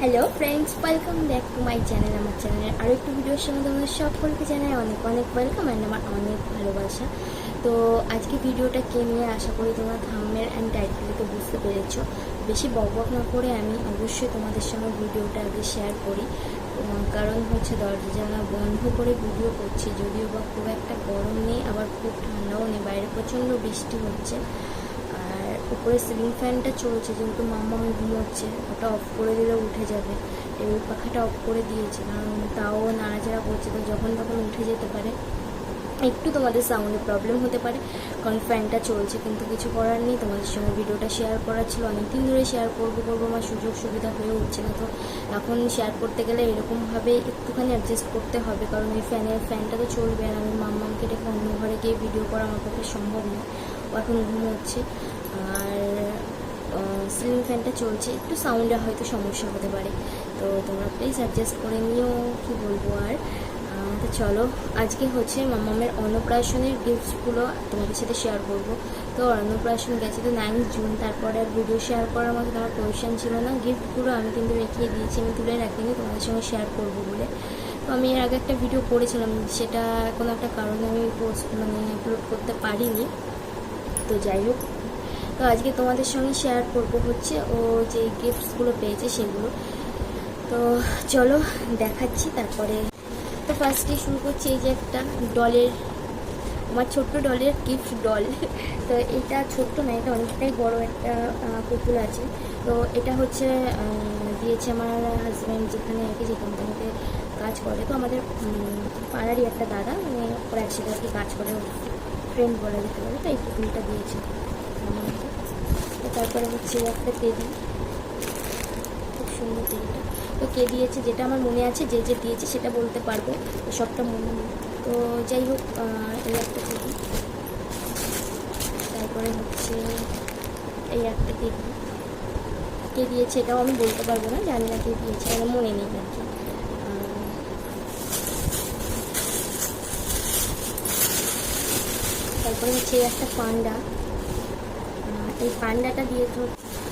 Hello friends welcome back to my channel আমার চ্যানেলের আরও একটু ভিডিওর সঙ্গে তোমাদের সকলকে জানাই অনেক অনেক ওয়েলকাম অ্যান্ড আমার অনেক ভালোবাসা। তো আজকে ভিডিওটা কে নিয়ে আশা করি তোমরা থামের অ্যান্ড টাইটেল থেকে বুঝতে পেরেছ। বেশি বকবক না করে আমি অবশ্যই তোমাদের সঙ্গে ভিডিওটা আগে শেয়ার করি। কারণ হচ্ছে দরজা জানা বন্ধ করে ভিডিও করছি, যদিও বা খুব একটা গরম নেই, আবার খুব ঠান্ডাও নেই, বাইরে প্রচণ্ড বৃষ্টি হচ্ছে। উপরে সিলিং ফ্যানটা চলছে, যেহেতু মাম্মা ঘুমোচ্ছে, ওটা অফ করে দিলে উঠে যাবে। এই পাখাটা অফ করে দিয়েছে, কারণ তাও নাড়াচাড়া করছে, তো যখন তখন উঠে যেতে পারে। একটু তোমাদের সাউন্ডে প্রবলেম হতে পারে, কারণ ফ্যানটা চলছে, কিন্তু কিছু করার নেই। তোমাদের সঙ্গে ভিডিওটা শেয়ার করার ছিল, অনেকদিন ধরে শেয়ার করব করব আমার সুযোগ সুবিধা হয়ে উঠছে না, তো এখন শেয়ার করতে গেলে এরকমভাবে একটুখানি অ্যাডজাস্ট করতে হবে, কারণ ওই ফ্যানের ফ্যানটা তো চলবে, আর আমি মাম্মামকে ডেকে অন্য ঘরে গিয়ে ভিডিও করা আমার পক্ষে সম্ভব নয়। ও এখন ঘুমোচ্ছে। আর সিলিং ফ্যানটা চলছে। একটু সাউন্ডে হয়তো সমস্যা হতে পারে। তো তোমরা প্লিজ অ্যাডজাস্ট করে নিও, কি বলব আর। তো চলো, আজকে হচ্ছে মামামের অন্নপ্রাশনের গিফটসগুলো তোমাদের সাথে শেয়ার করব। তো অন্নপ্রাশন গেছে তো নাইন জুন তারপরে আর ভিডিও শেয়ার করার মতো আমার পজিশন ছিল না। গিফটগুলো আমি কিন্তু রেখে দিয়েছি, আমি তুলে রাখিনি, তোমাদের সঙ্গে শেয়ার করব বলে। তো আমি এর আগে একটা ভিডিও করেছিলাম, সেটা কোনো একটা কারণে আমি পোস্ট মানে আপলোড করতে পারিনি। তো যাই হোক তো আজকে তোমাদের সঙ্গে শেয়ার করব হচ্ছে ও যে গিফটসগুলো পেয়েছে সেগুলো। তো চলো দেখাচ্ছি তারপরে। তো ফার্স্টে শুরু করছি এই যে একটা ডলের আমার ছোট্ট ডলের গিফট ডল তো এটা ছোট্ট না, এটা অনেকটাই বড় একটা পুতুল আছে। তো এটা হচ্ছে দিয়েছে আমার হাজব্যান্ড যেখানে আর কি, যে কোম্পানিতে কাজ করে। তো আমাদের পাড়ারই একটা দাদা মানে ওরা একসাথে আর কি কাজ করে ফ্রেন্ড বলা যেতে পারে, তো এই পুতুলটা দিয়েছে। তারপরে হচ্ছে একটা টেডি খুব সুন্দর টেডিটা তো কে দিয়েছে যেটা আমার মনে আছে, যে যে দিয়েছে সেটা বলতে পারব সবটা মনে নেই। তো যাই হোক এই একটা টেডি তারপরে হচ্ছে এই একটা টেডি কে দিয়েছে এটাও আমি বলতে পারব না, জানি না কে দিয়েছে আমার মনে নেই আর কি। তারপরে হচ্ছে একটা পান্ডা। এই পান্ডাটা দিয়েছে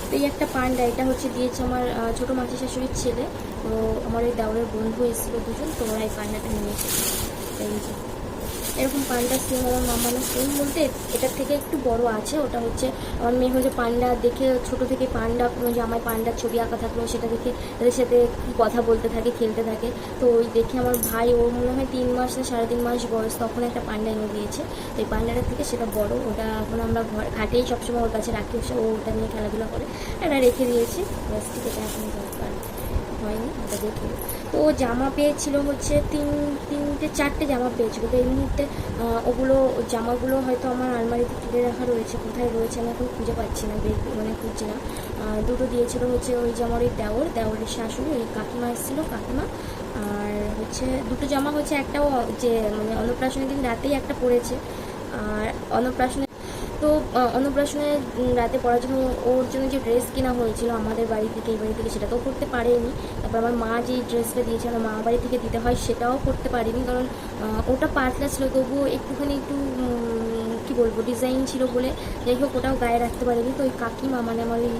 তো এই একটা পান্ডা, এটা হচ্ছে দিয়েছে আমার ছোট মাসি শাশুড়ির ছেলে তো আমার এই দেওয়ারের বন্ধু এসেছিল দুজন, তো ওরা এই পান্ডাটা নিয়ে এসেছে। এরকম পান্ডা সেম আমার মামানো সেম বলতে এটার থেকে একটু বড় আছে, ওটা হচ্ছে আমার মেয়ে হচ্ছে পান্ডা দেখে, ছোট থেকে পান্ডা কোনো যে জামায় পান্ডার ছবি আঁকা থাকল, সেটা দেখে তাদের সাথে কথা বলতে থাকে, খেলতে থাকে। তো ওই দেখে আমার ভাই ও মনে হয় তিন মাস না সাড়ে তিন মাস বয়স, তখন একটা পান্ডা এনে দিয়েছে। তো এই পান্ডাটার থেকে সেটা বড়, ওটা এখন আমরা ঘর ঘাটেই সবসময় ওর কাছে রাখি ও ওটা নিয়ে খেলাধুলা করে। এটা রেখে দিয়েছি, ব্যাস, ঠিক এটা এখন দরকার হয়নি, ওটা দেখে ও জামা পেয়েছিল হচ্ছে তিন, তিনটে, চারটে জামা পেয়েছিল। তো এই মুহূর্তে ওগুলো, জামাগুলো হয়তো আমার আলমারিতে তুলে রাখা রয়েছে, কোথায় রয়েছে আমি এখন খুঁজে পাচ্ছি না, বের মানে খুঁজছি না। দুটো দিয়েছিল হচ্ছে ওই যে আমার ওই দেওর, দেওরের শাশুড়ি, ওই কাকিমা এসেছিল, কাকিমা। আর হচ্ছে দুটো জামা হচ্ছে একটাও, যে মানে অন্নপ্রাশনের দিন রাতেই একটা পড়েছে। আর অন্নপ্রাশনে তো অন্নপ্রাশনে রাতে পড়ার জন্য ওর জন্য যে ড্রেস কেনা হয়েছিল আমাদের বাড়ি থেকে, এই বাড়ি থেকে সেটা তো করতে পারেনি। তারপর আমার মা যে ড্রেসটা দিয়েছে আমার মা বাড়ি থেকে দিতে হয় সেটাও করতে পারিনি। কারণ ওটা পাতলা ছিল, তবুও একটুখানি একটু কী বলব ডিজাইন ছিল বলে যাই হোক, ওটাও গায়ে রাখতে পারিনি। তো ওই কাকিমা মানে আমার ওই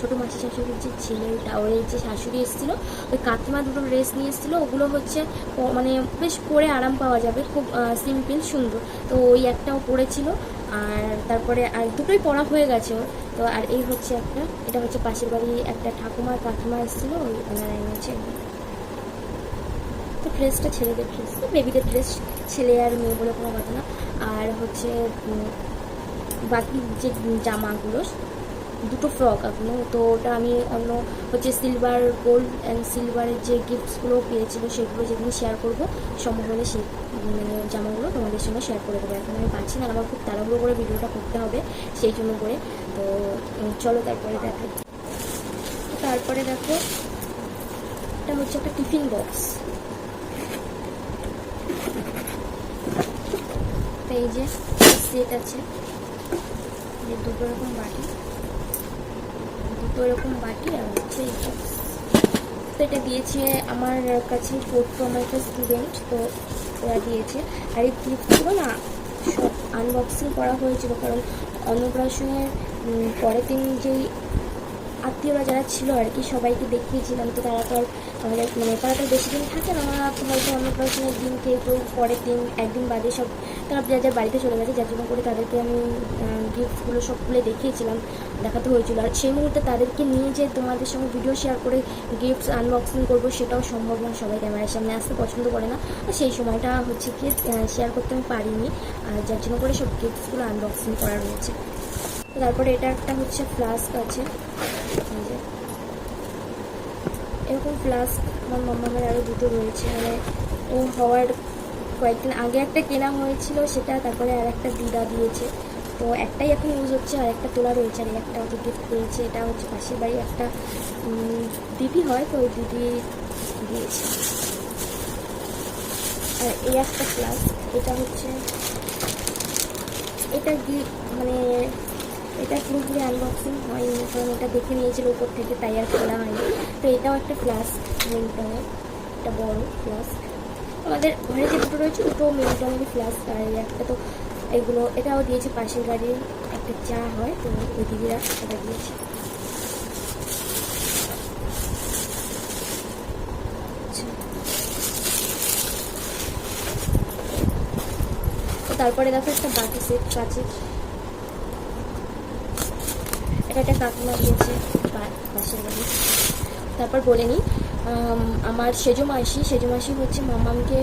ছোটো মাসি শাশুড়ির যে ছেলেটা ওই যে শাশুড়ি এসেছিল, ওই কাকিমা দুটো ড্রেস নিয়ে এসেছিল। ওগুলো হচ্ছে মানে বেশ পরে আরাম পাওয়া যাবে, খুব সিম্পল সুন্দর। তো ওই একটাও পরেছিল আর তারপরে আর দুটোই পড়া হয়ে গেছে তো আর এই হচ্ছে একটা, এটা হচ্ছে পাশের বাড়ি একটা ঠাকুমার কাকিমা এসেছিল, ওই ওনারা এনেছে তো ড্রেসটা ছেলেদের ড্রেস তো বেবিদের ড্রেস ছেলে আর মেয়ে বলে কোনো কথা না। আর হচ্ছে বাকি যে জামাগুলো দুটো ফ্রক এখনও। তো ওটা আমি অন্য হচ্ছে সিলভার গোল্ড অ্যান্ড সিলভারের যে গিফটসগুলো পেয়েছিল সেগুলো যেদিন শেয়ার করব সম্ভব হলে সেই মানে জামাগুলো তোমাদের সঙ্গে শেয়ার করে দেবো। এখন আমি পাচ্ছি না আমার খুব তাড়াহুড়ো করে ভিডিওটা করতে হবে, সেই জন্য করে। তো চলো তারপরে দেখো। তারপরে দেখো, এটা হচ্ছে একটা টিফিন বক্স এই যে সেট আছে যে দুটো রকম বাটি। দুটো এরকম বাটি আর হচ্ছে তো এটা দিয়েছে আমার কাছে ফোর্থ আমার একটা স্টুডেন্ট তো ওরা দিয়েছে। আর এই গিফটগুলো না সব আনবক্সিং করা হয়েছিল, কারণ অন্নপ্রাশনের পরের দিন যেই আত্মীয়রা যারা ছিল আর কি, সবাইকে দেখিয়েছিলাম তো তারা তো আর আমাদের মানে তারা তো বেশি দিন থাকে না। হয়তো অন্নপ্রাশনের দিন কেউ কেউ পরের দিন, একদিন বাদে সব তারা যার যার বাড়িতে চলে গেছে, যার জন্য করে তাদেরকে আমি গিফটসগুলো সব খুলে দেখিয়েছিলাম, দেখাতে হয়েছিল। আর সেই মুহূর্তে তাদেরকে নিয়ে যে তোমাদের সঙ্গে ভিডিও শেয়ার করে গিফটস আনবক্সিং করব সেটাও সম্ভব না সবাই ক্যামেরার সামনে আসতে পছন্দ করে না। সেই সময়টা হচ্ছে কি শেয়ার করতে আমি পারিনি, আর যার জন্য করে সব গিফটসগুলো আনবক্সিং করা রয়েছে। তারপরে এটা একটা হচ্ছে ফ্লাস্ক আছে। যে। এরকম প্লাস আমার মামামের আরও দুটো রয়েছে। মানে ও হওয়ার কয়েকদিন আগে একটা কেনা হয়েছিল, সেটা তারপরে আর একটা দিদা দিয়েছে। তো একটাই এখন ইউজ হচ্ছে, আর একটা তোলা রয়েছে, আর একটা ওকে গিফট পেয়েছে, এটা হচ্ছে পাশের বাড়ি একটা দিদি হয়, তো ওই দিদি দিয়েছে। আর এই একটা ফ্লাস্ক এটা হচ্ছে, এটা মানে এটা পুরোপুরি আনবক্সিং হয়নি, কারণ এটা দেখে নিয়েছিল উপর থেকে, তাই আর খোলা হয়নি। তো এটাও একটা ফ্লাস্ক মিল্টনের একটা বড় ফ্লাস্ক আমাদের ঘরে যে দুটো রয়েছে, দুটো মিল্টনেরই ফ্লাস্ক আর একটা তো এগুলো, এটাও দিয়েছে পাশের বাড়ির, একটা চা হয়, তো ওই দিদিরা সেটা দিয়েছে। আচ্ছা। তারপরে দেখো একটা বাটি সেট কাচের এটা একটা কাকিমা দিয়েছে পাশের বাড়ি। তারপর বলে নিই আমার সেজো মাসি সেজো মাসি হচ্ছে মামামকে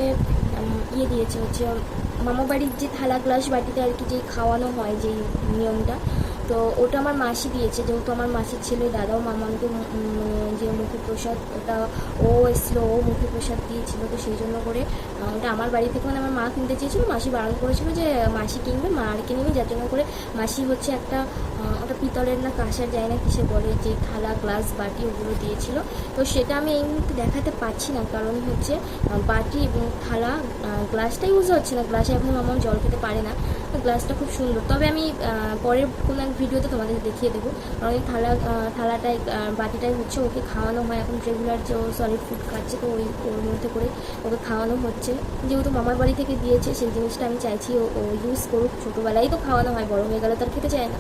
আম, ইয়ে দিয়েছে হচ্ছে মামা বাড়ির যে থালা গ্লাস বাটিতে আর কি যে খাওয়ানো হয় যে নিয়মটা তো ওটা আমার মাসি দিয়েছে, যেহেতু আমার মাসির ছেলে, দাদাও মামাকে মানে যে মুখে প্রসাদ ওটা ও এসেছিল, ও মুখে প্রসাদ দিয়েছিল, তো সেই জন্য করে ওটা আমার বাড়ি থেকে মানে আমার মা কিনতে চেয়েছিল, মাসি বারণ করেছিল যে মাসি কিনবে, মা আর কিনবে, যার জন্য করে মাসি হচ্ছে একটা ওটা পিতলের না কাঁসার যায় না কিসে বলে, যে থালা, গ্লাস, বাটি ওগুলো দিয়েছিল, তো সেটা আমি এই মুহূর্তে দেখাতে পারছি না, কারণ হচ্ছে বাটি এবং থালা গ্লাসটা ইউজ হচ্ছে না, গ্লাসে এখন আমার জল খেতে পারে না, তো গ্লাসটা খুব সুন্দর, তবে আমি পরের কোনো এক ভিডিওতে তোমাদের দেখিয়ে দেবো। কারণ এই থালা আহ, থালাটাই বাটিটাই হচ্ছে ওকে খাওয়ানো হয়। এখন রেগুলার যে ও সলিড ফুড খাচ্ছে তো ওই ওর মধ্যে করে ওকে খাওয়ানো হচ্ছে। যেহেতু মামার বাড়ি থেকে দিয়েছে সেই জিনিসটা আমি চাইছি ও ইউজ করুক। ছোটোবেলায় তো খাওয়ানো হয় বড় হয়ে গেলে তার খেতে চায় না।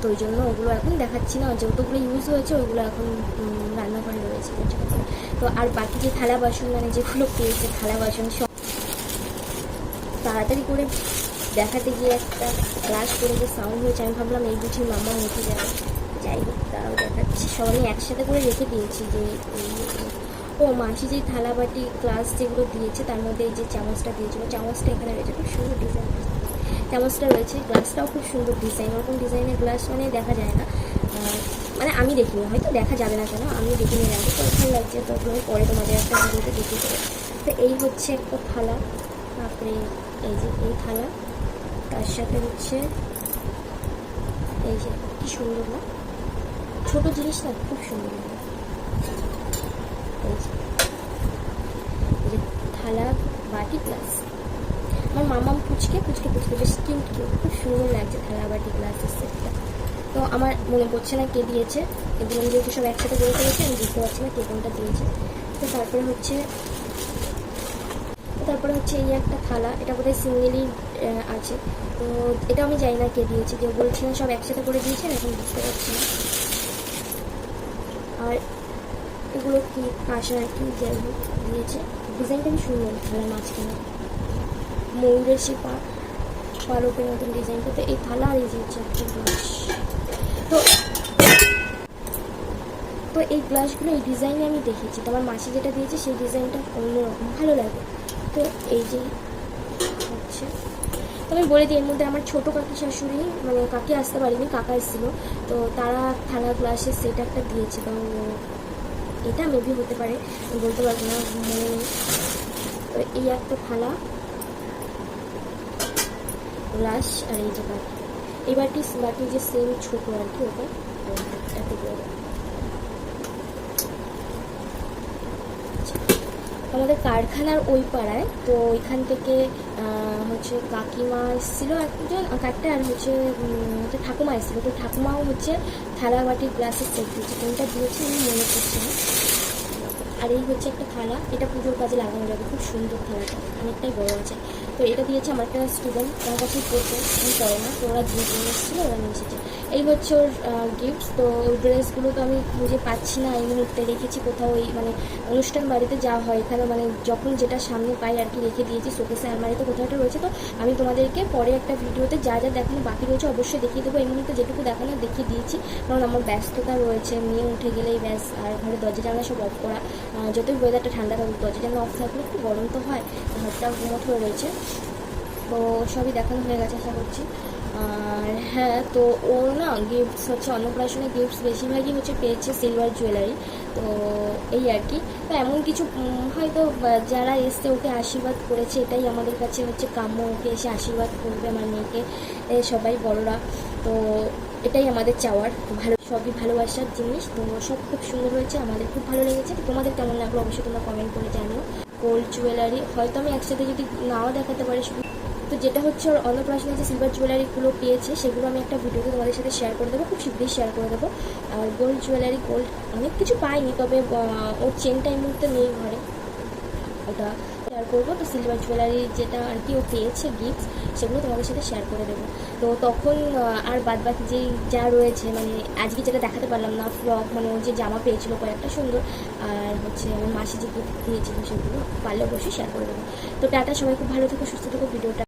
তো ওই জন্য ওগুলো এখন দেখাচ্ছি না। যেহেতুগুলো ইউজ হয়েছে ওইগুলো এখন রান্নাঘরে রয়েছে। তো আর বাকি যে থালা বাসন মানে যেগুলো পেয়েছে থালা বাসন সব তাড়াতাড়ি করে দেখাতে গিয়ে একটা ক্লাস করে যে সাউন্ড হয়েছে, আমি ভাবলাম এই বুঝি মামা উঠে যাবে যাই হোক, তারাও দেখাচ্ছি। সব আমি একসাথে করে রেখে দিয়েছি যে ও মাসি যে থালা বাটি গ্লাস যেগুলো দিয়েছে, তার মধ্যে এই যে চামচটা দিয়েছিল, চামচটা এখানে রয়েছে, খুব সুন্দর ডিজাইন চামচটা রয়েছে গ্লাসটাও খুব সুন্দর ডিজাইন ওরকম ডিজাইনের গ্লাস মানে দেখা যায় না। মানে আমি দেখিনি, হয়তো দেখা যাবে না কেন আমি দেখিনি আগে, তো ভালো লাগছে, তো পরে তোমাদের একটা ভিডিওতে দেখিয়ে তো এই হচ্ছে একটা থালা। তারপরে এই যে, এই থালা। তার সাথে হচ্ছে, এই যে, কি সুন্দর না? ছোট জিনিস না খুব সুন্দর এই যে থালা বাটি গ্লাস আমার মামাম পুচকে পুচকে পুচকে, বেশ কিউট খুব সুন্দর লাগছে থালা বাটি গ্লাসের সেটটা তো আমার মনে পড়ছে না কে দিয়েছে এগুলো আমি যেহেতু সব একসাথে করে ফেলেছি, আমি বুঝতে পারছি না কে কোনটা দিয়েছে। তো তারপরে হচ্ছে তারপরে হচ্ছে এই একটা থালা, এটা বোধহয় সিঙ্গেলই আছে। তো এটা আমি জানি না কে দিয়েছে। কেউ বলছিলেন সব একসাথে করে দিয়েছেন, এখন বুঝতে পারছি না। আর এগুলো কি কাঁসা আর কি যাই হোক দিয়েছে। ডিজাইনটা আমি সুন্দর থালার মাঝখানে। ময়ূরের সে পা পালকের মতন ডিজাইনটা তো এই থালা আর এই যে একটা গ্লাস তো তো এই গ্লাসগুলো এই ডিজাইনে আমি দেখেছি। তো আমার মাসি যেটা দিয়েছে, সেই ডিজাইনটা অন্যরকম। ভালো লাগে। তো এই যে আমি বলে দিই, এর মধ্যে আমার ছোটো কাকি শাশুড়ি মানে কাকি আসতে পারিনি, কাকা এসেছিল। তো তারা থালা গ্লাসের সেট একটা দিয়েছে তো এটা মেবি হতে পারে বলতে পারব না। মনে এই একটা থালা গ্লাস আর এই যে বাটি। এই বাটি বাটি যে সেম ছোটো আর কি, ওটা এত বড় আমাদের কারখানার ওই পাড়ায়, তো ওইখান থেকে হচ্ছে কাকিমা এসেছিল একজন কাকটা আর হচ্ছে ঠাকুমা এসেছিল। তো ঠাকুমাও হচ্ছে থালা বাটি গ্লাসের সেট দিয়েছে। কোনটা দিয়েছে আমি মনে করছি না। আর এই হচ্ছে একটা থালা, এটা পুজোর কাজে লাগানো যাবে। খুব সুন্দর থালাটা, অনেকটাই বড় আছে। তো এটা দিয়েছে আমার একটা স্টুডেন্ট আমার কাছে পড়তে আমি পড়ে না, তো ওরা দিয়ে দিয়ে এসেছিল, ওরা নিয়ে এসেছে। এই হচ্ছে ওর গিফটস তো ওই ড্রেসগুলো তো আমি খুঁজে পাচ্ছি না এই মুহূর্তে, রেখেছি কোথাও ওই মানে অনুষ্ঠান বাড়িতে যাওয়া হয়। এখানে মানে যখন যেটা সামনে পাই আর কি রেখে দিয়েছি শোকেসে আলমারিতে কোথাও রয়েছে, তো আমি তোমাদেরকে পরে একটা ভিডিওতে যা যা দেখানো বাকি রয়েছে অবশ্যই দেখিয়ে দেবো। এই মুহূর্তে যেটুকু দেখানো দেখিয়ে দিয়েছি, কারণ আমার ব্যস্ততা রয়েছে, মেয়ে উঠে গেলেই ব্যাস, আর ঘরে দরজা জানলা সব অফ করা। যতই ওয়েদারটা ঠান্ডা থাকুক, দরজা জানলা অফ থাকলে একটু গরম তো হয় ঘরটা ঘুমট হয়ে রয়েছে। তো সবই দেখানো হয়ে গেছে, আশা করছি। আর হ্যাঁ তো ও না গিফটস হচ্ছে অন্নপ্রাশনে গিফটস বেশিরভাগই হচ্ছে পেয়েছে সিলভার জুয়েলারি তো এই আর কি। তো এমন কিছু হয়তো যারা এসছে ওকে আশীর্বাদ করেছে, এটাই আমাদের কাছে হচ্ছে কাম্য, ওকে এসে আশীর্বাদ করবে আমার মেয়েকে সবাই বড়রা। তো এটাই আমাদের চাওয়ার, ভালো, সবই ভালোবাসার জিনিস। তো সব খুব সুন্দর হয়েছে, আমাদের খুব ভালো লেগেছে। তোমাদের কেমন লাগল অবশ্যই তোমরা কমেন্ট করে জানিও। গোল্ড জুয়েলারি হয়তো আমি একসাথে যদি নাও দেখাতে পারি, শুধু তো যেটা হচ্ছে ওর অন্নপ্রাশনে যে সিলভার জুয়েলারিগুলো পেয়েছে, সেগুলো আমি একটা ভিডিওতে তোমাদের সাথে শেয়ার করে দেবো, খুব শীঘ্রই শেয়ার করে দেবো। আর গোল্ড জুয়েলারি গোল্ড অনেক কিছু পাইনি, তবে ওর চেনটা এই মুহূর্তে নেই ঘরে। ওটা শেয়ার করব। তো সিলভার জুয়েলারি যেটা আর কি ও পেয়েছে গিফট সেগুলো তোমাদের সাথে শেয়ার করে দেবো। তো তখন আর বাদ বাকি যেই যা রয়েছে মানে আজকে যেটা দেখাতে পারলাম না ফ্রক মানে ও যে জামা পেয়েছিল কয়েকটা সুন্দর, আর হচ্ছে আমার মাসি যে গিফট দিয়েছিল সেগুলো, পারলে অবশ্যই শেয়ার করে দেবো। তো টাটা, সবাই খুব ভালো থেকো, সুস্থ থেকো ভিডিওটা